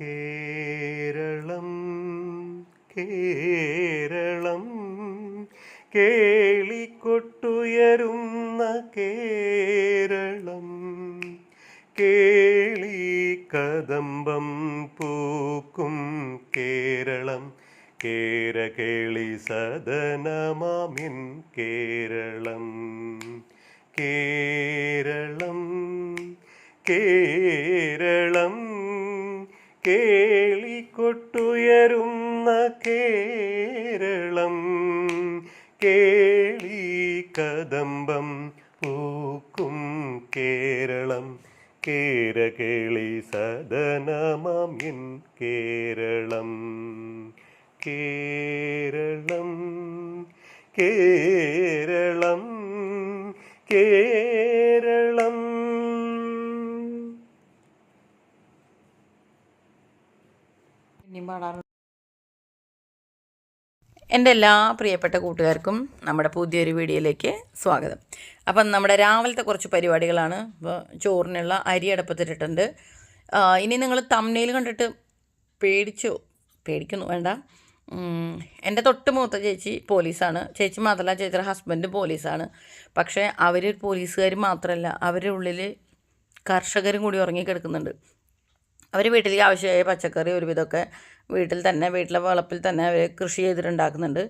കേരളം കേരളം. കേളിക്കൊട്ടുയരുന്ന കേരളം കേളി കദംബം പൂക്കും കേരളം. കേര കേളി സദനമാമിൻ കേരളം കേരളം കേരളം. കേളിക്കൊട്ടുയരുന്ന കേരളം കേളി കദംബം പൂക്കും കേരളം. കേരകേളി സദനമാമിൻ കേരളം. കേരളം കേരളം കേരളം എന്റെ എല്ലാ പ്രിയപ്പെട്ട കൂട്ടുകാർക്കും നമ്മുടെ പുതിയൊരു വീഡിയോയിലേക്ക് സ്വാഗതം. അപ്പം നമ്മുടെ രാവിലത്തെ കുറച്ച് പരിപാടികളാണ്. ഇപ്പോൾ ചോറിനുള്ള അരി അടപ്പത്തിട്ടിട്ടുണ്ട്. ഇനി നിങ്ങൾ തമ്മനയിൽ കണ്ടിട്ട് പേടിച്ചോ? പേടിക്കുന്നു വേണ്ട. എന്റെ തൊട്ട് മൂത്ത ചേച്ചി പോലീസാണ്. ചേച്ചി മാത്രമല്ല ചേച്ചിയുടെ ഹസ്ബൻഡ് പോലീസാണ്. പക്ഷേ അവർ പോലീസുകാർ മാത്രമല്ല അവരുടെ ഉള്ളിൽ കർഷകരും കൂടി ഉറങ്ങി ഉറങ്ങിക്കിടക്കുന്നുണ്ട്. അവർ വീട്ടിലേക്ക് ആവശ്യമായ പച്ചക്കറി ഒരുവിധമൊക്കെ വീട്ടിൽ തന്നെ വീട്ടിലെ വളപ്പിൽ തന്നെ അവർ കൃഷി ചെയ്തിട്ടുണ്ടാക്കുന്നുണ്ട്.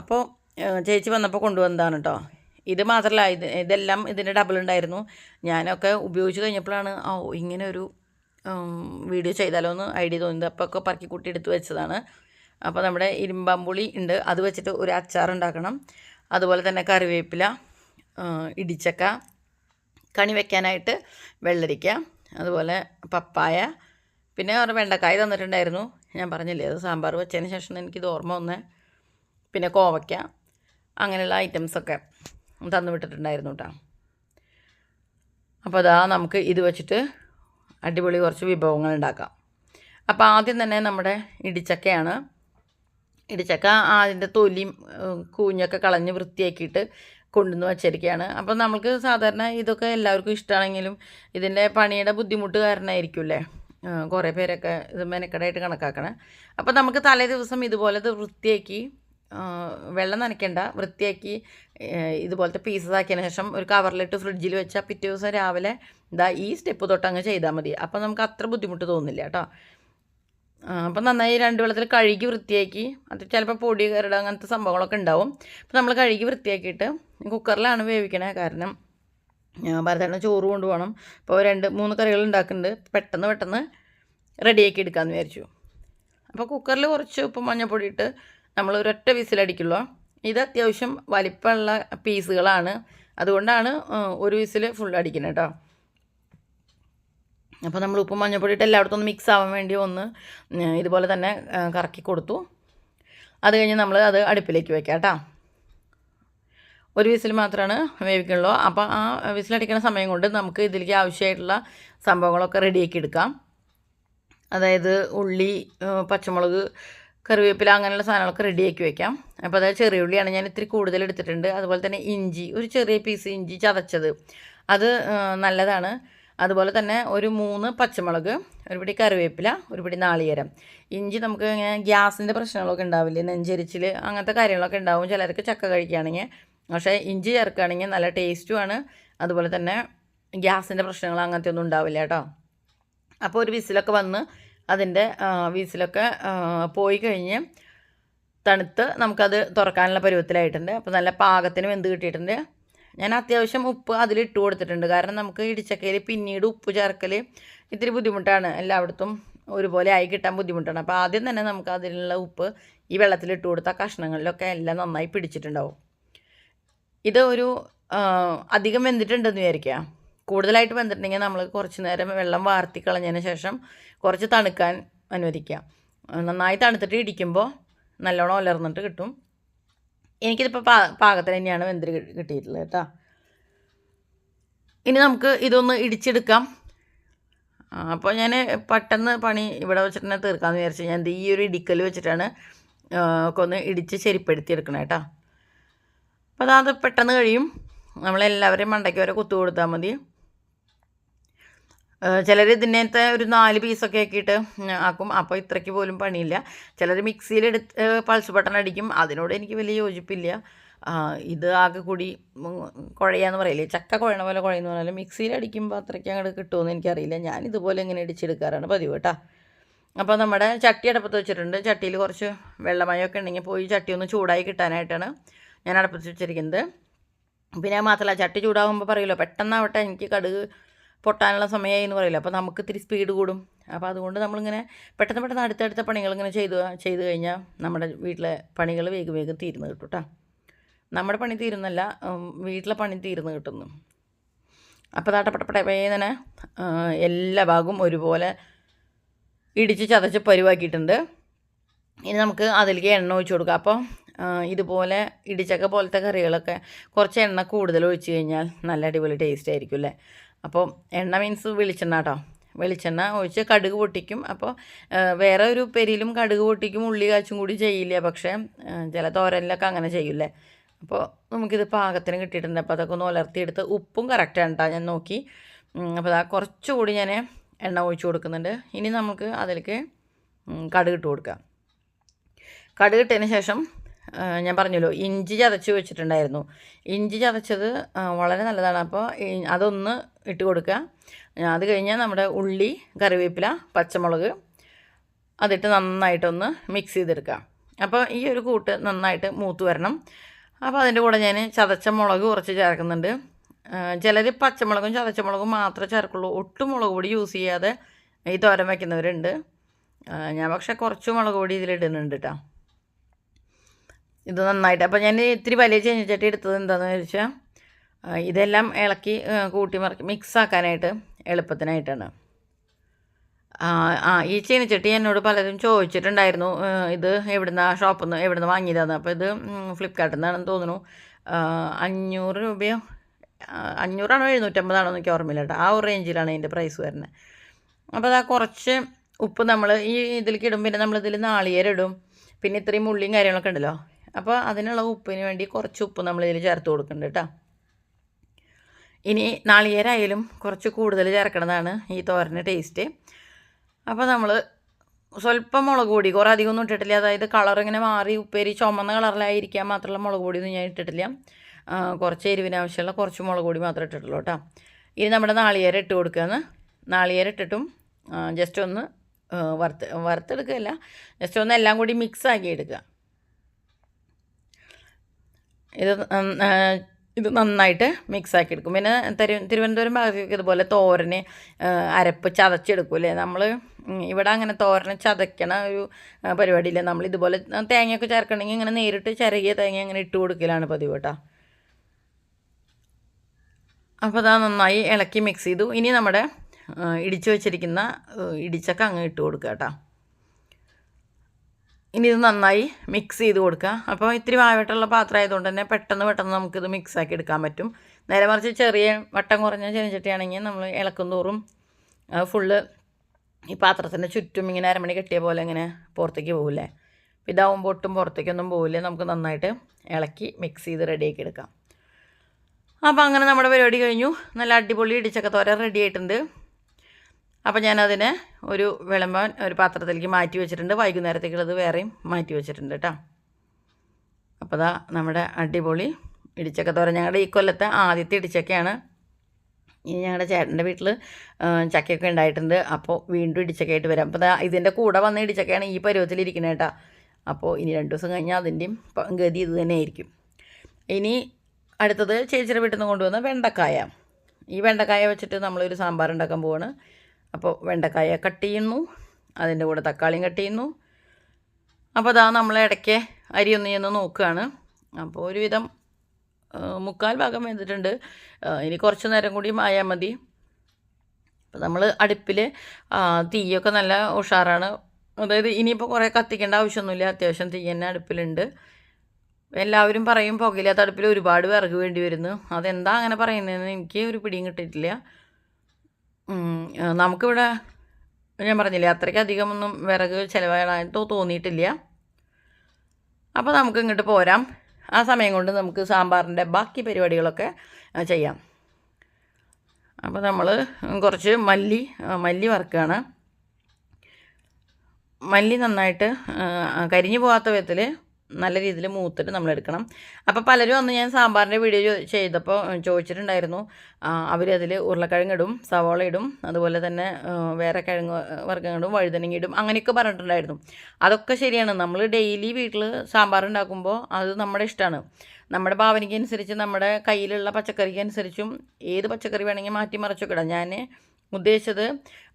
അപ്പോൾ ചേച്ചി വന്നപ്പോൾ കൊണ്ടുവന്നതാണ് കേട്ടോ ഇത് മാത്രമല്ല ഇത് ഇതെല്ലാം ഇതിന്റെ ഡബിൾ ഉണ്ടായിരുന്നു. ഞാനൊക്കെ ഉപയോഗിച്ച് കഴിഞ്ഞപ്പോഴാണ് ഓ ഇങ്ങനെ ഒരു വീഡിയോ ചെയ്താലോ എന്ന് ഐഡിയ തോന്നിയത്. അപ്പോൾ ഒക്കെ പറക്കി കൂട്ടി എടുത്ത് വെച്ചതാണ്. അപ്പോൾ നമ്മുടെ ഇരുമ്പാമ്പുളി ഉണ്ട്. അത് വെച്ചിട്ട് ഒരു അച്ചാർ ഉണ്ടാക്കണം. അതുപോലെ തന്നെ കറിവേപ്പില ഇടിച്ചക്ക കണി വെക്കാനായിട്ട് വെള്ളരിക്ക അതുപോലെ പപ്പായ പിന്നെ ഒരു വെണ്ടക്കായ തന്നിട്ടുണ്ടായിരുന്നു. ഞാൻ പറഞ്ഞില്ലേ അത് സാമ്പാർ വെച്ചതിന് ശേഷം എനിക്കിത് ഓർമ്മ വന്ന്. പിന്നെ കോവയ്ക്ക അങ്ങനെയുള്ള ഐറ്റംസൊക്കെ തന്നു വിട്ടിട്ടുണ്ടായിരുന്നു കേട്ടോ അപ്പോൾ അതാ നമുക്ക് ഇത് വെച്ചിട്ട് അടിപൊളി കുറച്ച് വിഭവങ്ങൾ ഉണ്ടാക്കാം. അപ്പോൾ ആദ്യം തന്നെ നമ്മുടെ ഇടിച്ചക്കയാണ്. ഇടിച്ചക്ക അതിന്റെ തൊലിയും കൂഞ്ഞൊക്കെ കളഞ്ഞ് വൃത്തിയാക്കിയിട്ട് കൊണ്ടുവന്ന് വച്ചിരിക്കുകയാണ്. അപ്പോൾ നമുക്ക് സാധാരണ ഇതൊക്കെ എല്ലാവർക്കും ഇഷ്ടമാണെങ്കിലും ഇതിന്റെ പണിയുടെ ബുദ്ധിമുട്ട് കാരണമായിരിക്കുമല്ലേ ഏഹ്, കുറേ പേരൊക്കെ ഇത് മെനക്കെടായിട്ട് കണക്കാക്കണേ. അപ്പോൾ നമുക്ക് തലേ ദിവസം ഇതുപോലെ ഇത് വൃത്തിയാക്കി വെള്ളം നനയ്ക്കണ്ട വൃത്തിയാക്കി ഇതുപോലത്തെ പീസസ് ആക്കിയതിന് ശേഷം ഒരു കവറിലിട്ട് ഫ്രിഡ്ജിൽ വെച്ചാൽ പിറ്റേ ദിവസം രാവിലെ ഇതാ ഈ സ്റ്റെപ്പ് തൊട്ട് അങ്ങ് ചെയ്താൽ മതി. അപ്പോൾ നമുക്ക് അത്ര ബുദ്ധിമുട്ട് തോന്നില്ല കേട്ടോ. അപ്പോൾ നന്നായി രണ്ട് വെള്ളത്തിൽ കഴുകി വൃത്തിയാക്കി അത് ചിലപ്പോൾ പൊടി കരട് അങ്ങനത്തെ സംഭവങ്ങളൊക്കെ ഉണ്ടാവും. അപ്പോൾ നമ്മൾ കഴുകി വൃത്തിയാക്കിയിട്ട് കുക്കറിലാണ് വേവിക്കണേ. കാരണം ഭരതേട്ടന് ചോറ് കൊണ്ടുപോകണം. അപ്പോൾ രണ്ട് മൂന്ന് കറികൾ ഉണ്ടാക്കുന്നുണ്ട്. പെട്ടെന്ന് പെട്ടെന്ന് റെഡിയാക്കി എടുക്കാമെന്ന് വിചാരിച്ചു. അപ്പോൾ കുക്കറിൽ കുറച്ച് ഉപ്പ് മഞ്ഞൾപ്പൊടി ഇട്ട് നമ്മൾ ഒരൊറ്റ വിസിലടിക്കുള്ളൂ ഇത് അത്യാവശ്യം വലിപ്പമുള്ള പീസുകളാണ്. അതുകൊണ്ടാണ് ഒരു വിസിൽ ഫുൾ അടിക്കുന്നത് കേട്ടോ. അപ്പോൾ നമ്മൾ ഉപ്പ് മഞ്ഞൾപ്പൊടി ഇട്ട് എല്ലായിടത്തും ഒന്ന് മിക്സ് ആവാൻ വേണ്ടി ഒന്ന് ഇതുപോലെ തന്നെ കറക്കി കൊടുത്തു. അത് കഴിഞ്ഞ് നമ്മൾ അത് അടുപ്പിലേക്ക് വെക്കാം കേട്ടോ. ഒരു വിസിൽ മാത്രമാണ് വേവിക്കുള്ളൂ. അപ്പോൾ ആ വിസിലടിക്കുന്ന സമയം കൊണ്ട് നമുക്ക് ഇതിലേക്ക് ആവശ്യമായിട്ടുള്ള സംഭവങ്ങളൊക്കെ റെഡിയാക്കി എടുക്കാം. അതായത് ഉള്ളി പച്ചമുളക് കറിവേപ്പില അങ്ങനെയുള്ള സാധനങ്ങളൊക്കെ റെഡിയാക്കി വെക്കാം. അപ്പോൾ അതായത് ചെറിയ ഉള്ളിയാണ്. ഞാൻ ഇത്തിരി കൂടുതൽ എടുത്തിട്ടുണ്ട്. അതുപോലെ തന്നെ ഇഞ്ചി ഒരു ചെറിയ പീസ് ഇഞ്ചി ചതച്ചത്. അത് നല്ലതാണ്. അതുപോലെ തന്നെ ഒരു മൂന്ന് പച്ചമുളക് ഒരു പിടി കറിവേപ്പില ഒരു പിടി നാളികേരം. ഇഞ്ചി നമുക്ക് ഇങ്ങനെ ഗ്യാസിന്റെ പ്രശ്നങ്ങളൊക്കെ ഉണ്ടാവില്ലേ? നെഞ്ചരിച്ചിൽ അങ്ങനത്തെ കാര്യങ്ങളൊക്കെ ഉണ്ടാവും. ചിലർക്ക് ചക്ക കഴിക്കുകയാണെങ്കിൽ പക്ഷേ ഇഞ്ചി ചേർക്കുകയാണെങ്കിൽ നല്ല ടേസ്റ്റുമാണ് അതുപോലെ തന്നെ ഗ്യാസിന്റെ പ്രശ്നങ്ങൾ അങ്ങനത്തെ ഒന്നും ഉണ്ടാവില്ല കേട്ടോ. അപ്പോൾ ഒരു വിസിലൊക്കെ വന്ന് അതിന്റെ വിസിലൊക്കെ പോയി കഴിഞ്ഞ് തണുത്ത് നമുക്കത് തുറക്കാനുള്ള പരുവത്തിലായിട്ടുണ്ട്. അപ്പോൾ നല്ല പാകത്തിന് വെന്ത് കിട്ടിയിട്ടുണ്ട്. ഞാൻ അത്യാവശ്യം ഉപ്പ് അതിൽ ഇട്ട് കൊടുത്തിട്ടുണ്ട്. കാരണം നമുക്ക് ഇടിച്ചക്കയിൽ പിന്നീട് ഉപ്പ് ചേർക്കൽ ഇത്തിരി ബുദ്ധിമുട്ടാണ്. എല്ലായിടത്തും ഒരുപോലെ ആയി കിട്ടാൻ ബുദ്ധിമുട്ടാണ്. അപ്പോൾ ആദ്യം തന്നെ നമുക്ക് അതിലുള്ള ഉപ്പ് ഈ വെള്ളത്തിൽ ഇട്ട് കൊടുത്ത കഷ്ണങ്ങളിലൊക്കെ എല്ലാം നന്നായി പിടിച്ചിട്ടുണ്ടാവും. ഇത് ഒരു അധികം വെന്തിട്ടുണ്ടെന്ന് വിചാരിക്കുക കൂടുതലായിട്ട് വെന്തിട്ടുണ്ടെങ്കിൽ നമ്മൾ കുറച്ച് നേരം വെള്ളം വാർത്തി കളഞ്ഞതിന് ശേഷം കുറച്ച് തണുക്കാൻ അനുവദിക്കുക. നന്നായി തണുത്തിട്ട് ഇടിക്കുമ്പോൾ നല്ലോണം ഉലർന്നിട്ട് കിട്ടും. എനിക്കിതിപ്പോൾ പാ പാകത്തിന് തന്നെയാണ് വെന്തിരി കിട്ടിയിട്ടുള്ളത് കേട്ടോ. ഇനി നമുക്ക് ഇതൊന്ന് ഇടിച്ചെടുക്കാം. അപ്പോൾ ഞാൻ പെട്ടെന്ന് പണി ഇവിടെ വെച്ചിട്ട് തന്നെ തീർക്കാമെന്ന് വിചാരിച്ചു ഞാൻ ഈ ഒരു ഇടിക്കൽ വെച്ചിട്ടാണ് ഒക്കെ ഒന്ന് ഇടിച്ച് ശരിപ്പെടുത്തി എടുക്കണം കേട്ടോ. അപ്പോൾ അത് പെട്ടെന്ന് കഴിയും. നമ്മളെല്ലാവരെയും മണ്ടയ്ക്ക് വരെ കുത്തു കൊടുത്താൽ മതി. ചിലർ ഇതിനകത്തെ ഒരു നാല് പീസൊക്കെ ആക്കിയിട്ട് ആക്കും. അപ്പോൾ ഇത്രയ്ക്ക് പോലും പണിയില്ല. ചിലർ മിക്സിയിലെടുത്ത് പൾസ് ബട്ടൺ അടിക്കും. അതിനോട് എനിക്ക് വലിയ യോജിപ്പില്ല. ഇത് ആകെ കൂടി കുഴയാന്ന് പറയില്ലേ? ചക്ക കുഴയണ പോലെ കുഴയെന്ന് പറഞ്ഞാൽ മിക്സിയിൽ അടിക്കുമ്പോൾ അത്രയ്ക്ക് അങ്ങോട്ട് കിട്ടുമെന്ന് എനിക്കറിയില്ല. ഞാൻ ഇതുപോലെ ഇങ്ങനെ ഇടിച്ചെടുക്കാറാണ് പതിവ് കേട്ടോ അപ്പോൾ നമ്മുടെ ചട്ടി അടുപ്പത്ത് വെച്ചിട്ടുണ്ട്. ചട്ടിയിൽ കുറച്ച് വെള്ളമയമൊക്കെ ഉണ്ടെങ്കിൽ പോയി ചട്ടി ഒന്ന് ചൂടായി കിട്ടാനായിട്ടാണ്. അടുപ്പത്ത് വെച്ചിരിക്കുന്നത്. പിന്നെ മാത്രമല്ല ചട്ടി ചൂടാകുമ്പോൾ പറയുമല്ലോ പെട്ടെന്നാവട്ടെ എനിക്ക് കടുക് പൊട്ടാനുള്ള സമയമായി എന്ന് പറയില്ല അപ്പോൾ നമുക്ക് ഇത്തിരി സ്പീഡ് കൂടും. അപ്പോൾ അതുകൊണ്ട് നമ്മളിങ്ങനെ പെട്ടെന്ന് പെട്ടെന്ന് അടുത്തടുത്ത പണികൾ ഇങ്ങനെ ചെയ്തു ചെയ്ത് കഴിഞ്ഞാൽ നമ്മുടെ വീട്ടിലെ പണികൾ വേഗം വേഗം തീരുന്നു കിട്ടും കേട്ടോ നമ്മുടെ പണി തീരുന്നല്ല വീട്ടിലെ പണി തീരുന്നു കിട്ടുന്നു. അപ്പോൾ താട്ടപ്പെട്ടപ്പെട്ട വേദന എല്ലാ ഭാഗവും ഒരുപോലെ ഇടിച്ച് ചതച്ച് പരുവാക്കിയിട്ടുണ്ട്. ഇനി നമുക്ക് അതിലേക്ക് എണ്ണ ഒഴിച്ച് കൊടുക്കാം. അപ്പോൾ ഇതുപോലെ ഇടിച്ചക്ക പോലത്തെ കറികളൊക്കെ കുറച്ച് എണ്ണ കൂടുതൽ ഒഴിച്ചു കഴിഞ്ഞാൽ നല്ല അടിപൊളി ടേസ്റ്റ് ആയിരിക്കും അല്ലേ? അപ്പോൾ എണ്ണ മീൻസ് വെളിച്ചെണ്ണ കേട്ടോ വെളിച്ചെണ്ണ ഒഴിച്ച് കടുക് പൊട്ടിക്കും. അപ്പോൾ വേറെ ഒരു പെരിയിലും കടുക് പൊട്ടിക്കും ഉള്ളി കാച്ചും കൂടി ചെയ്യില്ല. പക്ഷേ ചില തോരനിലൊക്കെ അങ്ങനെ ചെയ്യില്ലേ അപ്പോൾ നമുക്കിത് പാകത്തിന് കിട്ടിയിട്ടുണ്ട്. അപ്പോൾ അതൊക്കെ ഒന്ന് ഉലർത്തിയെടുത്ത് ഉപ്പും കറക്റ്റാണ് കേട്ടോ ഞാൻ നോക്കി. അപ്പോൾ അതാ കുറച്ചുകൂടി ഞാൻ എണ്ണ ഒഴിച്ചു കൊടുക്കുന്നുണ്ട്. ഇനി നമുക്ക് അതിലേക്ക് കടുക് ഇട്ട് കൊടുക്കാം. കടുക് ഇട്ടതിന് ശേഷം ഞാൻ പറഞ്ഞല്ലോ ഇഞ്ചി ചതച്ച് വെച്ചിട്ടുണ്ടായിരുന്നു. ഇഞ്ചി ചതച്ചത് വളരെ നല്ലതാണ്. അപ്പോൾ അതൊന്ന് ഇട്ട് കൊടുക്കുക. അത് കഴിഞ്ഞാൽ നമ്മുടെ ഉള്ളി കറിവേപ്പില പച്ചമുളക് അതിട്ട് നന്നായിട്ടൊന്ന് മിക്സ് ചെയ്തെടുക്കുക. അപ്പോൾ ഈ ഒരു കൂട്ട് നന്നായിട്ട് മൂത്ത് വരണം. അപ്പോൾ അതിന്റെ കൂടെ ഞാൻ ചതച്ച മുളക് കുറച്ച് ചേർക്കുന്നുണ്ട്. ചിലർ പച്ചമുളകും ചതച്ച മുളകും മാത്രമേ ചേർക്കുള്ളൂ. ഒട്ടും മുളക് പൊടി യൂസ് ചെയ്യാതെ ഈ തോരൻ വയ്ക്കുന്നവരുണ്ട് ഞാൻ പക്ഷേ കുറച്ച് മുളക് പൊടി ഇതിലിടുന്നുണ്ട് കേട്ടോ ഇത് നന്നായിട്ട്. അപ്പോൾ ഞാൻ ഇത്തിരി വലിയ ചീനച്ചട്ടി എടുത്തത് എന്താണെന്ന് വെച്ചാൽ ഇതെല്ലാം ഇളക്കി കൂട്ടി മറക്കി മിക്സ് ആക്കാനായിട്ട് എളുപ്പത്തിനായിട്ടാണ്. ആ ഈ ചീനച്ചട്ടി എന്നോട് പലരും ചോദിച്ചിട്ടുണ്ടായിരുന്നു ഇത് എവിടുന്ന ഷോപ്പിൽ നിന്ന് എവിടുന്ന് വാങ്ങിയതാണ് അപ്പോൾ ഇത് ഫ്ലിപ്കാർട്ടിൽ നിന്നാണെന്ന് തോന്നുന്നു. അഞ്ഞൂറ് രൂപയോ? അഞ്ഞൂറാണോ എഴുന്നൂറ്റമ്പതാണോ എനിക്ക് ഓർമ്മയില്ല കേട്ടോ ആ ഒരു റേഞ്ചിലാണ് ഇതിന്റെ പ്രൈസ് വരുന്നത് അപ്പോൾ അതാ കുറച്ച് ഉപ്പ് നമ്മൾ ഈ ഇതിലേക്ക് ഇടും പിന്നെ നമ്മളിതിൽ നാളികേരം ഇടും. പിന്നെ ഇത്രയും ഉള്ളിയും കാര്യങ്ങളൊക്കെ ഉണ്ടല്ലോ. അപ്പോൾ അതിനുള്ള ഉപ്പിന് വേണ്ടി കുറച്ച് ഉപ്പ് നമ്മൾ ഇതിൽ ചേർത്ത് കൊടുക്കുന്നുണ്ട് കേട്ടോ ഇനി നാളികേരായാലും കുറച്ച് കൂടുതൽ ചേർക്കണതാണ് ഈ തോരന്റെ ടേസ്റ്റ് അപ്പോൾ നമ്മൾ സ്വല്പം മുളക് പൊടി കുറേ അധികം ഒന്നും ഇട്ടിട്ടില്ല. അതായത് കളർ ഇങ്ങനെ മാറി ഉപ്പേരി ചുമന്ന കളറിലായിരിക്കാൻ മാത്രമുള്ള മുളക് പൊടിയൊന്നും ഞാൻ ഇട്ടിട്ടില്ല. കുറച്ച് എരിവിന് ആവശ്യമുള്ള കുറച്ച് മുളക് പൊടി മാത്രമേ ഇട്ടിട്ടുള്ളൂ കേട്ടോ ഇനി നമ്മുടെ നാളികേരം ഇട്ട് കൊടുക്കുകയെന്ന് നാളികേരം ഇട്ടിട്ടും ജസ്റ്റ് ഒന്ന് വറുത്ത് വറുത്തെടുക്കുകയല്ല ജസ്റ്റ് ഒന്ന് എല്ലാം കൂടി മിക്സ് ആക്കി എടുക്കുക. ഇത് ഇത് നന്നായിട്ട് മിക്സാക്കി എടുക്കും പിന്നെ തിരു തിരുവനന്തപുരം ഭാഗത്തേക്ക് ഇതുപോലെ തോരന് അരപ്പ് ചതച്ചെടുക്കും അല്ലേ നമ്മൾ ഇവിടെ അങ്ങനെ തോരന് ചതയ്ക്കണ ഒരു പരിപാടിയില്ല? നമ്മൾ ഇതുപോലെ തേങ്ങയൊക്കെ ചേർക്കണമെങ്കിൽ ഇങ്ങനെ നേരിട്ട് ചിരകിയ തേങ്ങ അങ്ങനെ ഇട്ട് കൊടുക്കലാണ് പതിവ് കേട്ടോ. അപ്പോൾ അതാ നന്നായി ഇളക്കി മിക്സ് ചെയ്തു. ഇനി നമ്മുടെ ഇടിച്ചു വെച്ചിരിക്കുന്ന ഇടിച്ചക്ക അങ്ങ് ഇട്ട് കൊടുക്കുക കേട്ടോ. ഇനി ഇത് നന്നായി മിക്സ് ചെയ്ത് കൊടുക്കുക. അപ്പോൾ ഇത്തിരി വായവട്ടുള്ള പാത്രം ആയതുകൊണ്ട് തന്നെ പെട്ടെന്ന് പെട്ടെന്ന് നമുക്കിത് മിക്സ് ആക്കി എടുക്കാൻ പറ്റും. നേരെ മറിച്ച് ചെറിയ വട്ടം കുറഞ്ഞ ചെനിച്ചട്ടിയാണെങ്കിൽ നമ്മൾ ഇളക്കും തോറും ഫുള്ള് ഈ പാത്രത്തിന്റെ ചുറ്റും ഇങ്ങനെ അരമണി കെട്ടിയ പോലെ ഇങ്ങനെ പുറത്തേക്ക് പോകില്ലേ ഇതാവുമ്പോൾ ഒട്ടും പുറത്തേക്കൊന്നും പോകില്ല നമുക്ക് നന്നായിട്ട് ഇളക്കി മിക്സ് ചെയ്ത് റെഡിയാക്കി എടുക്കാം. അപ്പോൾ അങ്ങനെ നമ്മുടെ പരിപാടി കഴിഞ്ഞു. നല്ല അടിപൊളി ഇടിച്ചക്ക തോര റെഡി ആയിട്ടുണ്ട്. അപ്പോൾ ഞാനതിനെ ഒരു വിളമ്പാൻ ഒരു പാത്രത്തിലേക്ക് മാറ്റി വെച്ചിട്ടുണ്ട്. വൈകുന്നേരത്തേക്കുള്ളത് വേറെയും മാറ്റി വെച്ചിട്ടുണ്ട് കേട്ടോ അപ്പോൾ ദാ നമ്മുടെ അടിപൊളി ഇടിച്ചക്ക തോര ഞങ്ങളുടെ ഈ കൊല്ലത്തെ ആദ്യത്തെ ഇടിച്ചക്കയാണ്. ഇനി ഞങ്ങളുടെ ചേട്ടന്റെ വീട്ടിൽ ചക്കയൊക്കെ ഉണ്ടായിട്ടുണ്ട്. അപ്പോൾ വീണ്ടും ഇടിച്ചക്കയായിട്ട് വരാം. അപ്പോൾ ഇതിന്റെ കൂടെ വന്ന ഇടിച്ചക്കയാണ് ഈ പരുവത്തിലിരിക്കുന്നത് കേട്ടോ അപ്പോൾ ഇനി രണ്ട് ദിവസം കഴിഞ്ഞാൽ അതിന്റെയും ഗതി ഇത് തന്നെ ആയിരിക്കും. ഇനി അടുത്തത് ചേച്ചിയുടെ വീട്ടിൽ നിന്ന് കൊണ്ടുവന്ന വെണ്ടക്കായ. ഈ വെണ്ടക്കായ വെച്ചിട്ട് നമ്മളൊരു സാമ്പാർ ഉണ്ടാക്കാൻ പോവാണ്. അപ്പോൾ വെണ്ടക്കായ കട്ട് ചെയ്യുന്നു അതിന്റെ കൂടെ തക്കാളിയും കട്ട് ചെയ്യുന്നു. അപ്പോൾ അതാ നമ്മൾ ഇടയ്ക്ക് അരി ഒന്ന് ചെന്ന് നോക്കുകയാണ്. അപ്പോൾ ഒരുവിധം മുക്കാൽ ഭാഗം വെന്തിട്ടുണ്ട്. ഇനി കുറച്ച് നേരം കൂടി ആയാൽ മതി. അപ്പോൾ നമ്മൾ അടുപ്പിൽ തീയൊക്കെ നല്ല ഉഷാറാണ്. അതായത് ഇനിയിപ്പോൾ കുറേ കത്തിക്കേണ്ട ആവശ്യമൊന്നുമില്ല. അത്യാവശ്യം തീ തന്നെ അടുപ്പിലുണ്ട്. എല്ലാവരും പറയും പുകയില്ലാത്ത അടുപ്പിൽ ഒരുപാട് വിറക് വേണ്ടി വരുന്നു. അതെന്താ അങ്ങനെ പറയുന്നതെന്ന് എനിക്ക് ഒരു പിടിയും കിട്ടിയിട്ടില്ല. നമുക്കിവിടെ ഞാൻ പറഞ്ഞില്ലേ അത്രയ്ക്ക് അധികമൊന്നും വിറക് ചിലവായിട്ടോ തോന്നിയിട്ടില്ല. അപ്പോൾ നമുക്ക് ഇങ്ങോട്ട് പോരാം. ആ സമയം കൊണ്ട് നമുക്ക് സാമ്പാറിന്റെ ബാക്കി പരിപാടികളൊക്കെ ചെയ്യാം. അപ്പോൾ നമ്മൾ കുറച്ച് മല്ലി മല്ലി വറുക്കുകയാണ് മല്ലി നന്നായിട്ട് കരിഞ്ഞു പോകാത്ത വിധത്തിൽ നല്ല രീതിയിൽ മൂത്തിട്ട് നമ്മൾ എടുക്കണം. അപ്പോൾ പലരും അന്ന് ഞാൻ സാമ്പാറിന്റെ വീഡിയോ ചെയ്തപ്പോൾ ചോദിച്ചിട്ടുണ്ടായിരുന്നു. അവരതിൽ ഉരുളക്കിഴങ്ങ് ഇടും സവോള ഇടും അതുപോലെ തന്നെ വേറെ കിഴങ്ങ് വർഗങ്ങളും വഴുതനങ്ങ ഇടും അങ്ങനെയൊക്കെ പറഞ്ഞിട്ടുണ്ടായിരുന്നു. അതൊക്കെ ശരിയാണ്. നമ്മൾ ഡെയിലി വീട്ടിൽ സാമ്പാർ ഉണ്ടാക്കുമ്പോൾ അത് നമ്മുടെ ഇഷ്ടമാണ് നമ്മുടെ ഭാവനയ്ക്ക് അനുസരിച്ച് നമ്മുടെ കയ്യിലുള്ള പച്ചക്കറിക്ക് അനുസരിച്ചും ഏത് പച്ചക്കറി വേണമെങ്കിൽ മാറ്റി മറിച്ചൊക്കെ ഇടാം. ഞാൻ ഉദ്ദേശിച്ചത്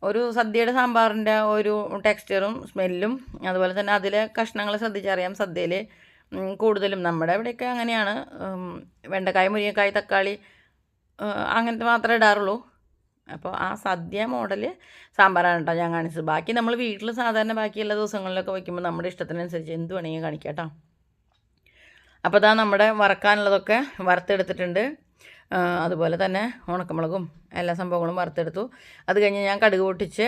ഒരു സദ്യയുടെ സാമ്പാറിന്റെ ഒരു ടെക്സ്ചറും സ്മെല്ലും അതുപോലെ തന്നെ അതിലെ കഷ്ണങ്ങൾ ശ്രദ്ധിച്ചറിയാം സദ്യയിൽ. കൂടുതലും നമ്മുടെ ഇവിടെയൊക്കെ അങ്ങനെയാണ്. വെണ്ടക്കായ മുരിങ്ങക്കായ തക്കാളി അങ്ങനത്തെ മാത്രമേ ഇടാറുള്ളൂ. അപ്പോൾ ആ സദ്യ മോഡൽ സാമ്പാറാണ് കേട്ടോ ഞാൻ കാണിച്ചത്. ബാക്കി നമ്മൾ വീട്ടിൽ സാധാരണ ബാക്കിയുള്ള ദിവസങ്ങളിലൊക്കെ വയ്ക്കുമ്പോൾ നമ്മുടെ ഇഷ്ടത്തിനനുസരിച്ച് എന്ത് വേണമെങ്കിലും കാണിക്കാം കേട്ടോ. അപ്പോൾ ഇതാ നമ്മുടെ വറക്കാനുള്ളതൊക്കെ വറുത്തെടുത്തിട്ടുണ്ട്. അതുപോലെ തന്നെ ഉണക്കമുളകും എല്ലാ സംഭവങ്ങളും വറുത്തെടുത്തു. അത് കഴിഞ്ഞ് ഞാൻ കടുക് പൊട്ടിച്ച്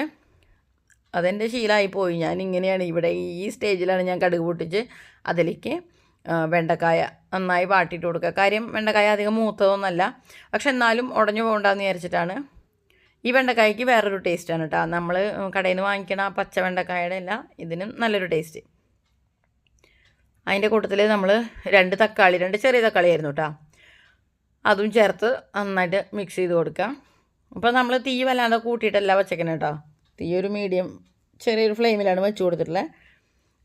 അതെന്റെ ശീലമായി പോയി. ഞാൻ ഇങ്ങനെയാണ് ഇവിടെ ഈ സ്റ്റേജിലാണ് ഞാൻ കടുക് പൊട്ടിച്ച് അതിലേക്ക് വെണ്ടക്കായ നന്നായി വാട്ടിയിട്ട് കൊടുക്കുക. കാര്യം വെണ്ടക്കായ അധികം മൂത്തതൊന്നുമല്ല പക്ഷെ എന്നാലും ഉടഞ്ഞു പോകണ്ടെന്ന് വിചാരിച്ചിട്ടാണ്. ഈ വെണ്ടക്കായ്ക്ക് വേറൊരു ടേസ്റ്റാണ് കേട്ടോ നമ്മൾ കടയിൽ നിന്ന് വാങ്ങിക്കണ പച്ച വെണ്ടക്കായയുടെ അല്ല ഇതിനും നല്ലൊരു ടേസ്റ്റ്. അതിന്റെ കൂട്ടത്തിൽ നമ്മൾ രണ്ട് തക്കാളി രണ്ട് ചെറിയ തക്കാളി ആയിരുന്നു കേട്ടോ അതും ചേർത്ത് നന്നായിട്ട് മിക്സ് ചെയ്ത് കൊടുക്കാം അപ്പോൾ നമ്മൾ തീ വല്ലാതെ കൂട്ടിയിട്ടല്ല വച്ചേക്കണം കേട്ടോ തീ ഒരു മീഡിയം ചെറിയൊരു ഫ്ലെയിമിലാണ് വെച്ച് കൊടുത്തിട്ടുള്ളത്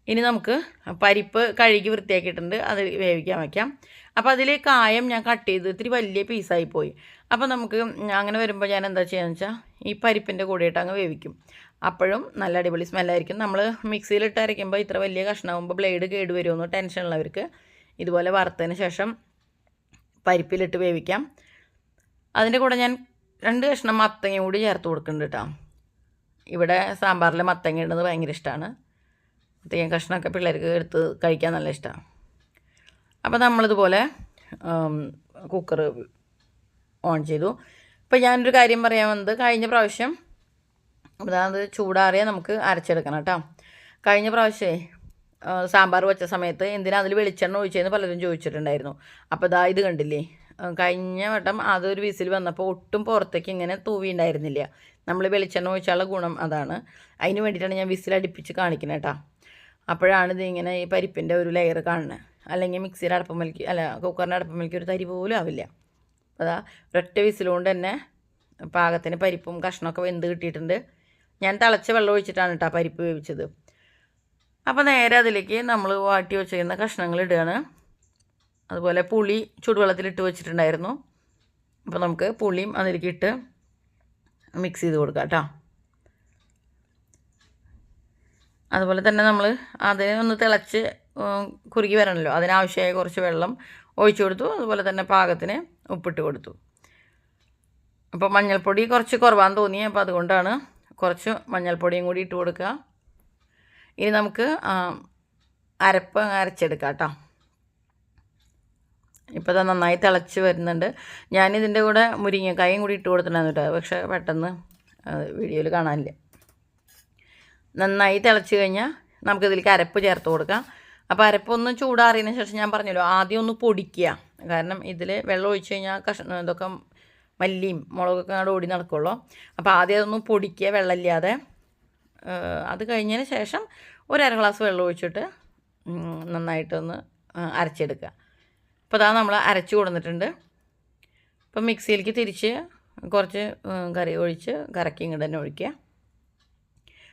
ഇനി നമുക്ക് പരിപ്പ് കഴുകി വൃത്തിയാക്കിയിട്ടുണ്ട് അത് വേവിക്കാൻ വയ്ക്കാം അപ്പോൾ അതിൽ കായം ഞാൻ കട്ട് ചെയ്ത് ഇത്തിരി വലിയ പീസായി പോയി. അപ്പോൾ നമുക്ക് അങ്ങനെ വരുമ്പോൾ ഞാൻ എന്താ ചെയ്യുക വെച്ചാൽ ഈ പരിപ്പിന്റെ കൂടെയിട്ട് അങ്ങ് വേവിക്കും. അപ്പോഴും നല്ല അടിപൊളി സ്മെല്ലായിരിക്കും നമ്മൾ മിക്സിയിലിട്ട് അരയ്ക്കുമ്പോൾ ഇത്ര വലിയ കഷ്ണമാകുമ്പോൾ ബ്ലേഡ് കേടുവരുമെന്ന് ടെൻഷനുള്ളവർക്ക് ഇതുപോലെ വറുത്തതിന് ശേഷം പരിപ്പിലിട്ട് വേവിക്കാം. അതിന്റെ കൂടെ ഞാൻ രണ്ട് കഷ്ണം മത്തങ്ങ കൂടി ചേർത്ത് കൊടുക്കുന്നുണ്ട് കേട്ടോ. ഇവിടെ സാമ്പാറിൽ മത്തങ്ങ ഇടുന്നത് ഭയങ്കര ഇഷ്ടമാണ് മത്തങ്ങ കഷ്ണമൊക്കെ പിള്ളേർക്ക് എടുത്ത് കഴിക്കാൻ നല്ല ഇഷ്ടമാണ് അപ്പോൾ നമ്മളിതുപോലെ കുക്കർ ഓൺ ചെയ്തു. ഇപ്പോൾ ഞാനൊരു കാര്യം പറയാൻ വന്നത് കഴിഞ്ഞ പ്രാവശ്യം അതായത് ചൂടാറിയാൽ നമുക്ക് അരച്ചെടുക്കണം കേട്ടോ. കഴിഞ്ഞ പ്രാവശ്യമേ സാമ്പാർ വെച്ച സമയത്ത് എന്തിനാ അതിൽ വെളിച്ചെണ്ണ ഒഴിച്ചതെന്ന് പലരും ചോദിച്ചിട്ടുണ്ടായിരുന്നു. അപ്പോൾ ഇതാ ഇത് കണ്ടില്ലേ? കഴിഞ്ഞ വട്ടം അതൊരു വിസിൽ വന്നപ്പോൾ ഒട്ടും പുറത്തേക്ക് ഇങ്ങനെ തൂവിണ്ടായിരുന്നില്ല. നമ്മൾ വെളിച്ചെണ്ണ ഒഴിച്ചാലുള്ള ഗുണം അതാണ്. അതിന് വേണ്ടിയിട്ടാണ് ഞാൻ വിസിൽ അടുപ്പിച്ച് കാണിക്കുന്നത് കേട്ടോ അപ്പോഴാണ് ഇത് ഇങ്ങനെ ഈ പരിപ്പിന്റെ ഒരു ലെയർ കാണുന്നത് അല്ലെങ്കിൽ മിക്സിയുടെ മലക്കി അല്ല കുക്കറിന്റെ അടപ്പമൽക്ക് ഒരു തരി പോലും ആവില്ല. അതാ ഒരൊറ്റ വിസിലുകൊണ്ട് തന്നെ പാകത്തിന് പരിപ്പും കഷ്ണമൊക്കെ വെന്ത് കിട്ടിയിട്ടുണ്ട്. ഞാൻ തിളച്ച വെള്ളം ഒഴിച്ചിട്ടാണ് കേട്ടോ പരിപ്പ് വേവിച്ചത്. അപ്പോൾ നേരെ അതിലേക്ക് നമ്മൾ വാട്ടി വെച്ചിരുന്ന കഷ്ണങ്ങൾ ഇടുകയാണ്. അതുപോലെ പുളി ചൂടുവെള്ളത്തിലിട്ട് വെച്ചിട്ടുണ്ടായിരുന്നു. അപ്പോൾ നമുക്ക് പുളിയും അതിലേക്ക് ഇട്ട് മിക്സ് ചെയ്ത് കൊടുക്കാം കേട്ടോ. അതുപോലെ തന്നെ നമ്മൾ അതിനെ ഒന്ന് തിളച്ച് കുറുകി വരണമല്ലോ അതിനാവശ്യമായ കുറച്ച് വെള്ളം ഒഴിച്ചു കൊടുത്തു. അതുപോലെ തന്നെ പാകത്തിന് ഉപ്പിട്ട് കൊടുത്തു. അപ്പോൾ മഞ്ഞൾപ്പൊടി കുറച്ച് കുറവാന്ന് തോന്നി. അപ്പോൾ അതുകൊണ്ടാണ് കുറച്ച് മഞ്ഞൾപ്പൊടിയും കൂടി ഇട്ട് കൊടുക്കുക. ഇനി നമുക്ക് അരപ്പ് അരച്ചെടുക്കാം കേട്ടോ. ഇപ്പോൾ അത് നന്നായി തിളച്ച് വരുന്നുണ്ട്. ഞാനിതിന്റെ കൂടെ മുരിങ്ങക്കായും കൂടി ഇട്ട് കൊടുത്തിട്ടുണ്ടായിരുന്നു കേട്ടോ. പക്ഷേ പെട്ടെന്ന് വീഡിയോയിൽ കാണാനില്ല. നന്നായി തിളച്ച് കഴിഞ്ഞാൽ നമുക്കിതിലേക്ക് അരപ്പ് ചേർത്ത് കൊടുക്കാം. അപ്പോൾ അരപ്പൊന്ന് ചൂടാറിയതിന് ശേഷം ഞാൻ പറഞ്ഞല്ലോ ആദ്യം ഒന്ന് പൊടിക്കുക. കാരണം ഇതിൽ വെള്ളം ഒഴിച്ച് കഴിഞ്ഞാൽ കഷ ഇതൊക്കെ മല്ലിയും മുളകൊക്കെ അങ്ങോട്ട് ഓടി നടക്കുള്ളൂ. അപ്പോൾ ആദ്യം അതൊന്ന് പൊടിക്കുക വെള്ളമില്ലാതെ. അത് കഴിഞ്ഞതിന് ശേഷം ഒരു അര ഗ്ലാസ് വെള്ളം ഒഴിച്ചിട്ട് നന്നായിട്ടൊന്ന് അരച്ചെടുക്കുക. അപ്പോൾ അതാ നമ്മൾ അരച്ച് കൊടുത്തിട്ടുണ്ട്. ഇപ്പം മിക്സിയിലേക്ക് തിരിച്ച് കുറച്ച് കറി ഒഴിച്ച് കറക്കി ഇങ്ങോട്ട് തന്നെ ഒഴിക്കുക.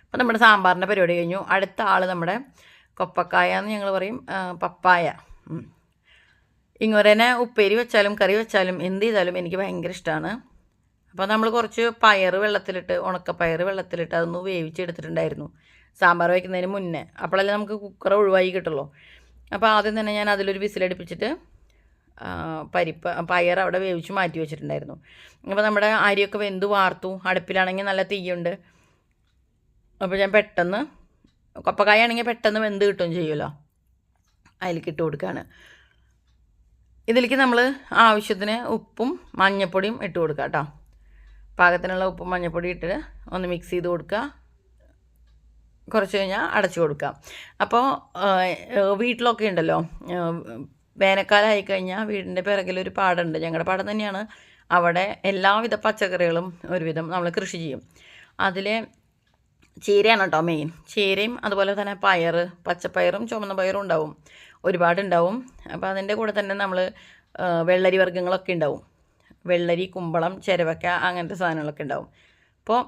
അപ്പോൾ നമ്മുടെ സാമ്പാറിന്റെ പരിപാടി കഴിഞ്ഞു. അടുത്ത ആൾ നമ്മുടെ കൊപ്പക്കായ എന്ന് ഞങ്ങൾ പറയും പപ്പായ. ഇങ്ങോരനെ ഉപ്പേരി വെച്ചാലും കറി വെച്ചാലും എന്ത് ചെയ്താലും എനിക്ക് ഭയങ്കര ഇഷ്ടമാണ് അപ്പോൾ നമ്മൾ കുറച്ച് പയർ വെള്ളത്തിലിട്ട് ഉണക്കപ്പയർ വെള്ളത്തിലിട്ട് അതൊന്ന് വേവിച്ചെടുത്തിട്ടുണ്ടായിരുന്നു. സാമ്പാർ വയ്ക്കുന്നതിന് മുന്നേ. അപ്പോഴല്ലേ നമുക്ക് കുക്കർ ഒഴിവായി കിട്ടുള്ളൂ. അപ്പോൾ ആദ്യം തന്നെ ഞാൻ അതിലൊരു വിസിലടുപ്പിച്ചിട്ട് പരിപ്പ് പയർ അവിടെ വേവിച്ച് മാറ്റി വെച്ചിട്ടുണ്ടായിരുന്നു. അപ്പോൾ നമ്മുടെ അരിയൊക്കെ വെന്ത് വാർത്തു. അടുപ്പിലാണെങ്കിൽ നല്ല തീയുണ്ട്. അപ്പോൾ ഞാൻ പെട്ടെന്ന് കൊപ്പക്കായ ആണെങ്കിൽ പെട്ടെന്ന് വെന്ത് കിട്ടുകയും ചെയ്യുമല്ലോ. അതിലേക്ക് ഇട്ട് കൊടുക്കുകയാണ് ഇതിലേക്ക് നമ്മൾ ആവശ്യത്തിന് ഉപ്പും മഞ്ഞൾപ്പൊടിയും ഇട്ട് കൊടുക്കാം കേട്ടോ. പാകത്തിനുള്ള ഉപ്പും മഞ്ഞൾപ്പൊടി ഇട്ട് ഒന്ന് മിക്സ് ചെയ്ത് കൊടുക്കുക. കുറച്ച് കഴിഞ്ഞാൽ അടച്ചു കൊടുക്കുക. അപ്പോൾ വീട്ടിലൊക്കെ ഉണ്ടല്ലോ വേനൽക്കാലമായി കഴിഞ്ഞാൽ വീടിന്റെ പിറകിലൊരു പാടുണ്ട് ഞങ്ങളുടെ പാടം തന്നെയാണ്. അവിടെ എല്ലാവിധ പച്ചക്കറികളും ഒരുവിധം നമ്മൾ കൃഷി ചെയ്യും. അതിൽ ചീരയാണ് കേട്ടോ മെയിൻ ചീരയും അതുപോലെ തന്നെ പയർ പച്ചപ്പയറും ചുമന്ന പയറും ഉണ്ടാവും. ഒരുപാടുണ്ടാവും. അപ്പോൾ അതിന്റെ കൂടെ തന്നെ നമ്മൾ വെള്ളരി വർഗങ്ങളൊക്കെ ഉണ്ടാവും. വെള്ളരി കുമ്പളം ചെരവക്ക അങ്ങനത്തെ സാധനങ്ങളൊക്കെ ഉണ്ടാവും. അപ്പോൾ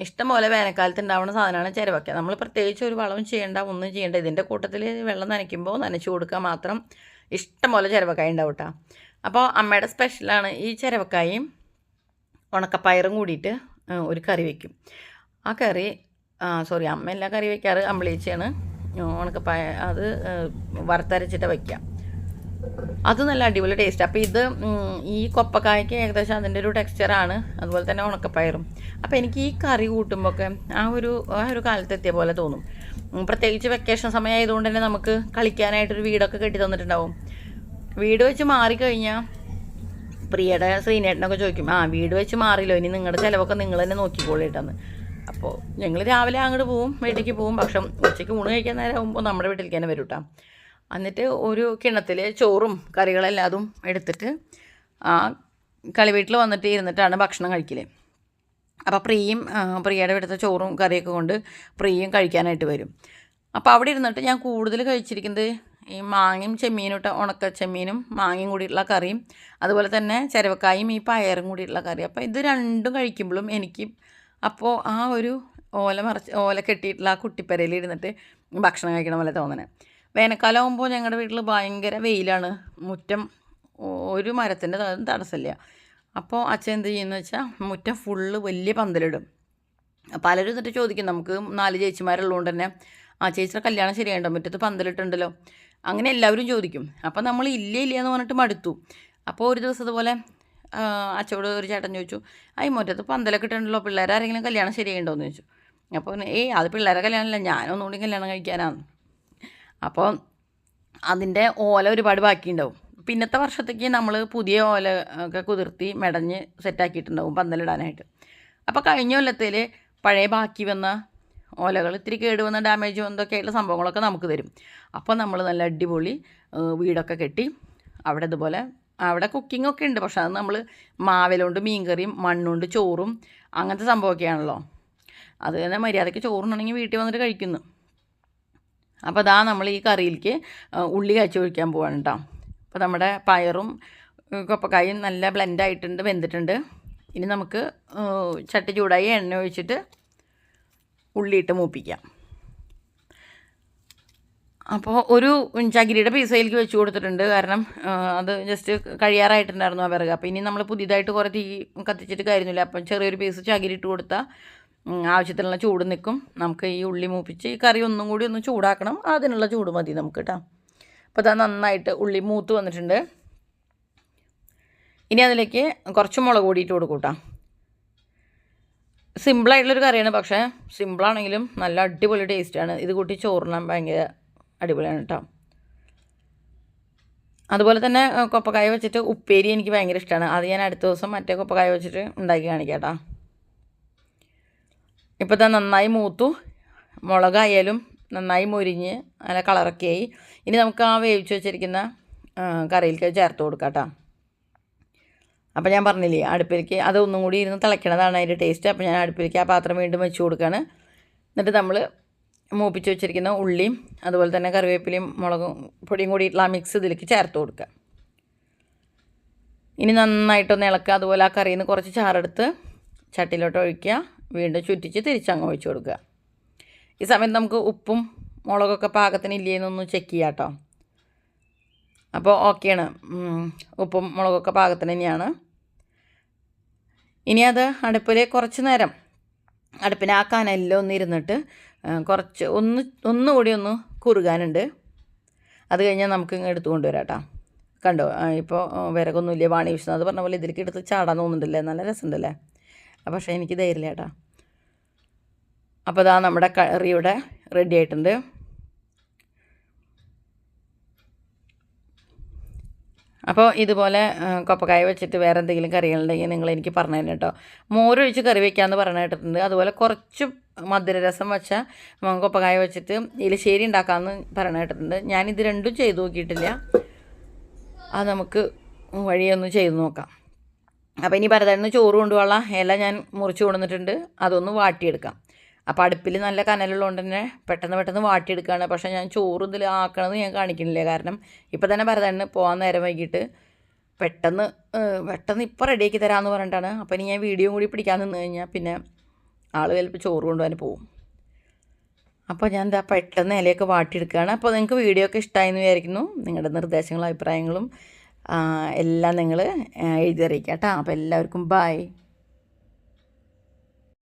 ഇഷ്ടംപോലെ വേനൽക്കാലത്ത് ഉണ്ടാവുന്ന സാധനമാണ് ചിരവക്ക. നമ്മൾ പ്രത്യേകിച്ച് ഒരു വളവും ചെയ്യേണ്ട ഒന്നും ചെയ്യേണ്ട. ഇതിന്റെ കൂട്ടത്തിൽ വെള്ളം നനയ്ക്കുമ്പോൾ നനച്ചു കൊടുക്കുക മാത്രം ഇഷ്ടംപോലെ ചിരവക്കായ ഉണ്ടാവും കേട്ടോ അപ്പോൾ അമ്മയുടെ സ്പെഷ്യലാണ് ഈ ചിരവക്കായും ഉണക്കപ്പയറും കൂടിയിട്ട് ഒരു കറി വയ്ക്കും ആ കറി സോറി അമ്മ എല്ലാ കറി വയ്ക്കാറ് അമ്പളീച്ചയാണ് ഉണക്കപ്പയ അത് വറുത്തരച്ചിട്ട് വയ്ക്കാം അത് നല്ല അടിപൊളി ടേസ്റ്റ് അപ്പോൾ ഇത് ഈ കൊപ്പക്കായ്ക്ക് ഏകദേശം അതിന്റെ ഒരു ടെക്സ്ചറാണ് അതുപോലെ തന്നെ ഉണക്കപ്പയറും. അപ്പോൾ എനിക്ക് ഈ കറി കൂട്ടുമ്പോഴൊക്കെ ആ ഒരു ആ ഒരു കാലത്തെത്തിയ പോലെ തോന്നും. പ്രത്യേകിച്ച് വെക്കേഷൻ സമയമായതുകൊണ്ട് തന്നെ നമുക്ക് കളിക്കാനായിട്ടൊരു വീടൊക്കെ കെട്ടി തന്നിട്ടുണ്ടാവും. വീട് വെച്ച് മാറിക്കഴിഞ്ഞാൽ പ്രിയയുടെ ശ്രീനേട്ടനൊക്കെ ചോദിക്കും ആ വീട് വെച്ച് മാറില്ലോ. ഇനി നിങ്ങളുടെ ചിലവൊക്കെ നിങ്ങൾ തന്നെ നോക്കിക്കോളിട്ടെന്ന്. അപ്പോൾ ഞങ്ങൾ രാവിലെ അങ്ങോട്ട് പോവും വീട്ടിലേക്ക് പോവും. പക്ഷെ ഉച്ചയ്ക്ക് ഊണ് കഴിക്കാൻ നേരം ആകുമ്പോൾ നമ്മുടെ വീട്ടിലേക്ക് തന്നെ വരും എന്നിട്ട് ഒരു കിണത്തിൽ ചോറും കറികളെല്ലാം അതും എടുത്തിട്ട് ആ കളി വീട്ടിൽ വന്നിട്ട് ഇരുന്നിട്ടാണ് ഭക്ഷണം കഴിക്കൽ അപ്പോൾ പ്രിയയും ആ, പ്രിയയുടെ അടുത്ത ചോറും കറിയൊക്കെ കൊണ്ട് പ്രിയയും കഴിക്കാനായിട്ട് വരും. അപ്പോൾ അവിടെ ഇരുന്നിട്ട് ഞാൻ കൂടുതൽ കഴിച്ചിരിക്കുന്നത് ഈ മാങ്ങയും ചെമ്മീനും ഇട്ട ഉണക്ക ചെമ്മീനും മാങ്ങയും കൂടിയിട്ടുള്ള കറിയും അതുപോലെ തന്നെ ചിരവക്കായും ഈ പയറും കൂടിയിട്ടുള്ള കറി അപ്പോൾ ഇത് രണ്ടും കഴിക്കുമ്പോഴും എനിക്ക് അപ്പോൾ ആ ഒരു ഓല മറച്ച് ഓല കെട്ടിയിട്ടുള്ള ആ കുട്ടിപ്പരയിൽ ഇരുന്നിട്ട് ഭക്ഷണം കഴിക്കണം പോലെ തോന്നണേ. വേനൽക്കാലം ആകുമ്പോൾ ഞങ്ങളുടെ വീട്ടിൽ ഭയങ്കര വെയിലാണ്. മുറ്റം ഒരു മരത്തിന്റെ തടസ്സമില്ല അപ്പോൾ അച്ഛൻ എന്ത് ചെയ്യുന്നു വെച്ചാൽ മുറ്റം ഫുള്ള് വലിയ പന്തലിടും. പലരും എന്നിട്ട് ചോദിക്കും നമുക്ക് നാല് ചേച്ചിമാരുള്ളതുകൊണ്ട് തന്നെ ആ ചേച്ചിയുടെ കല്യാണം ശരിയായിട്ടോ മുറ്റത്ത് പന്തലിട്ടുണ്ടല്ലോ. അങ്ങനെ എല്ലാവരും ചോദിക്കും. അപ്പോൾ നമ്മൾ ഇല്ല ഇല്ല എന്ന് പറഞ്ഞിട്ട് മടുത്തു. അപ്പോൾ ഒരു ദിവസം ഇതുപോലെ അച്ചോട് ഒരു ചേട്ടൻ ചോദിച്ചു ഐ മുറ്റത്ത് പന്തലൊക്കെ ഇട്ടുണ്ടല്ലോ പിള്ളേരാരെങ്കിലും കല്യാണം ശരിയായിട്ടോ എന്ന് ചോദിച്ചു അപ്പോൾ ഏയ് അത് പിള്ളേരെ കല്യാണമല്ല ഞാനൊന്നുകൂടി കല്യാണം കഴിക്കാനാണ് അപ്പോൾ അതിന്റെ ഓല ഒരുപാട് ബാക്കിയുണ്ടാവും. പിന്നത്തെ വർഷത്തേക്ക് നമ്മൾ പുതിയ ഓല ഒക്കെ കുതിർത്തി മെടഞ്ഞ് സെറ്റാക്കിയിട്ടുണ്ടാവും പന്തലിടാനായിട്ട്. അപ്പോൾ കഴിഞ്ഞ കൊല്ലത്തിൽ പഴയ ബാക്കി വന്ന ഓലകൾ ഇത്തിരി കേടുവന്ന ഡാമേജ് ആയിട്ടുള്ള സംഭവങ്ങളൊക്കെ നമുക്ക് തരും. അപ്പോൾ നമ്മൾ നല്ല അടിപൊളി വീടൊക്കെ കെട്ടി അവിടെ ഇതുപോലെ അവിടെ കുക്കിംഗ് ഒക്കെ ഉണ്ട്. പക്ഷെ അത് നമ്മൾ മാവിലുണ്ട് മീൻകറിയും മണ്ണുണ്ട് ചോറും അങ്ങനത്തെ സംഭവമൊക്കെയാണല്ലോ. അത് തന്നെ മര്യാദയ്ക്ക് ചോറുണ്ടെങ്കിൽ വീട്ടിൽ വന്നിട്ട് കഴിക്കുന്നു. അപ്പോൾ അതാ നമ്മൾ ഈ കറിയിലേക്ക് ഉള്ളി കാച്ചി ഒഴിക്കാൻ പോവാണ് കേട്ടോ അപ്പോൾ നമ്മുടെ പയറും കൊപ്പക്കായും നല്ല ബ്ലെൻഡായിട്ടുണ്ട് വെന്തിട്ടുണ്ട്. ഇനി നമുക്ക് ചട്ടി ചൂടായി എണ്ണ ഒഴിച്ചിട്ട് ഉള്ളിയിട്ട് മൂപ്പിക്കാം. അപ്പോൾ ഒരു ചകിരിയുടെ പീസയിലേക്ക് വെച്ച് കൊടുത്തിട്ടുണ്ട്. കാരണം അത് ജസ്റ്റ് കഴിയാറായിട്ടുണ്ടായിരുന്നു ആ വിറക്. അപ്പോൾ ഇനി നമ്മൾ പുതിയതായിട്ട് കുറേ തീ കത്തിച്ചിട്ട് കാര്യമില്ല അപ്പം ചെറിയൊരു പീസ് ചകിരി ഇട്ട് കൊടുത്താൽ ആവശ്യത്തിനുള്ള ചൂട് നിൽക്കും നമുക്ക് ഈ ഉള്ളി മൂപ്പിച്ച് ഈ കറി ഒന്നും കൂടി ഒന്ന് ചൂടാക്കണം. അതിനുള്ള ചൂട് മതി നമുക്ക് കേട്ടോ അപ്പോൾ അത് നന്നായിട്ട് ഉള്ളി മൂത്ത് വന്നിട്ടുണ്ട്. ഇനി അതിലേക്ക് കുറച്ച് മുളക് കൂടിയിട്ട് കൊടുക്കും കേട്ടോ സിമ്പിളായിട്ടുള്ളൊരു കറിയാണ് പക്ഷേ സിമ്പിളാണെങ്കിലും നല്ല അടിപൊളി ടേസ്റ്റാണ് ഇത് കൂട്ടി ചോറിനാൻ ഭയങ്കര അടിപൊളിയാണ് കേട്ടോ അതുപോലെ തന്നെ കൊപ്പക്കായ വെച്ചിട്ട് ഉപ്പേരി എനിക്ക് ഭയങ്കര ഇഷ്ടമാണ് അത് ഞാൻ അടുത്ത ദിവസം മറ്റേ കൊപ്പക്കായ വെച്ചിട്ട് ഉണ്ടാക്കി കാണിക്കാം കേട്ടോ ഇപ്പോൾ ഇതാ നന്നായി മൂത്തു. മുളകായാലും നന്നായി മുരിഞ്ഞ് നല്ല കളറൊക്കെ ആയി. ഇനി നമുക്ക് ആ വേവിച്ച് വെച്ചിരിക്കുന്ന കറിയിലേക്ക് ചേർത്ത് കൊടുക്കാം കേട്ടോ. അപ്പോൾ ഞാൻ പറഞ്ഞില്ലേ അടുപ്പിലേക്ക് അത് ഒന്നും കൂടി ഇരുന്ന് തിളയ്ക്കണതാണ് അതിന്റെ ടേസ്റ്റ് അപ്പോൾ ഞാൻ അടുപ്പിലേക്ക് ആ പാത്രം വീണ്ടും വെച്ച് കൊടുക്കുകയാണ് എന്നിട്ട് നമ്മൾ മൂപ്പിച്ച് വെച്ചിരിക്കുന്ന ഉള്ളിയും അതുപോലെ തന്നെ കറിവേപ്പിലയും മുളകും പൊടിയും കൂടി ആ മിക്സ് ഇതിലേക്ക് ചേർത്ത് കൊടുക്കുക ഇനി നന്നായിട്ടൊന്ന് ഇളക്കുക. അതുപോലെ ആ കറിയിൽ നിന്ന് കുറച്ച് ചാറെടുത്ത് ചട്ടിയിലോട്ട് ഒഴിക്കുക. വീണ്ടും ചുറ്റിച്ച് തിരിച്ചങ്ങ് ഒഴിച്ചു കൊടുക്കുക. ഈ സമയത്ത് നമുക്ക് ഉപ്പും മുളകൊക്കെ പാകത്തിന് ഇല്ലേന്നൊന്ന് ചെക്ക് ചെയ്യാം കേട്ടോ അപ്പോൾ ഓക്കെയാണ് ഉപ്പും മുളകൊക്കെ പാകത്തിന് തന്നെയാണ്. ഇനി അത് അടുപ്പിൽ കുറച്ച് നേരം അടുപ്പിന് ആ കനലിൽ ഒന്ന് ഇരുന്നിട്ട് കുറച്ച് ഒന്ന് ഒന്നുകൂടി ഒന്ന് കുറുകാനുണ്ട്. അത് കഴിഞ്ഞാൽ നമുക്ക് ഇങ്ങ് എടുത്തു കൊണ്ടുവരാം കേട്ടോ കണ്ടോ ഇപ്പോൾ വിറകൊന്നുമില്ല? വാണി വിഷ്ണു പറഞ്ഞ പോലെ ഇതിലേക്ക് എടുത്ത് ചാടാൻ തോന്നുന്നുണ്ടല്ലേ? നല്ല രസമുണ്ടല്ലേ? പക്ഷേ എനിക്ക് ധൈര്യമില്ല കേട്ടോ അപ്പോൾ ഇതാ നമ്മുടെ കറി ഇവിടെ റെഡി ആയിട്ടുണ്ട്. അപ്പോൾ ഇതുപോലെ കൊപ്പക്കായ വെച്ചിട്ട് വേറെ എന്തെങ്കിലും കറികളുണ്ടെങ്കിൽ നിങ്ങൾ എനിക്ക് പറഞ്ഞു തന്നെ കേട്ടോ. മോരൊഴിച്ച് കറി വയ്ക്കാമെന്ന് പറഞ്ഞു കേട്ടിട്ടുണ്ട്. അതുപോലെ കുറച്ച് മധുരരസം വെച്ച കൊപ്പക്കായ വെച്ചിട്ട് ഇലശ്ശേരി ഉണ്ടാക്കാമെന്ന് പറഞ്ഞു കേട്ടിട്ടുണ്ട്. ഞാനിത് രണ്ടും ചെയ്തു നോക്കിയിട്ടില്ല. അത് നമുക്ക് വഴിയൊന്ന് ചെയ്തു നോക്കാം. അപ്പോൾ ഇനി പരതായിരുന്നു ചോറ് കൊണ്ടുപോകാനുള്ള ഇല ഞാൻ മുറിച്ച് കൊണ്ടുവന്നിട്ടുണ്ട്. അതൊന്ന് വാട്ടിയെടുക്കാം. അപ്പോൾ അടുപ്പിൽ നല്ല കനലുള്ളതുകൊണ്ട് തന്നെ പെട്ടെന്ന് പെട്ടെന്ന് വാട്ടിയെടുക്കുകയാണ് പക്ഷേ ഞാൻ ചോറ് ഇതിൽ ആക്കണമെന്ന് ഞാൻ കാണിക്കുന്നില്ല കാരണം ഇപ്പോൾ തന്നെ ഭരതന് പോകാൻ നേരം വൈകിട്ട് പെട്ടെന്ന് പെട്ടെന്ന് ഇപ്പോൾ റെഡിയാക്കി തരാമെന്ന് പറഞ്ഞിട്ടാണ്. അപ്പോൾ ഇനി ഞാൻ വീഡിയോ കൂടി പിടിക്കാൻ നിന്ന് കഴിഞ്ഞാൽ പിന്നെ ആൾ ചിലപ്പോൾ ചോറ് കൊണ്ടുപോകാൻ പോകും അപ്പോൾ ഞാൻ എന്താ പെട്ടെന്ന് ഇലയൊക്കെ വാട്ടിയെടുക്കുകയാണ് അപ്പോൾ നിങ്ങൾക്ക് വീഡിയോ ഒക്കെ ഇഷ്ടമായെന്ന് വിചാരിക്കുന്നു. നിങ്ങളുടെ നിർദ്ദേശങ്ങളും അഭിപ്രായങ്ങളും എല്ലാം നിങ്ങൾ എഴുതി അറിയിക്കാം കേട്ടോ അപ്പോൾ എല്ലാവർക്കും ബായ്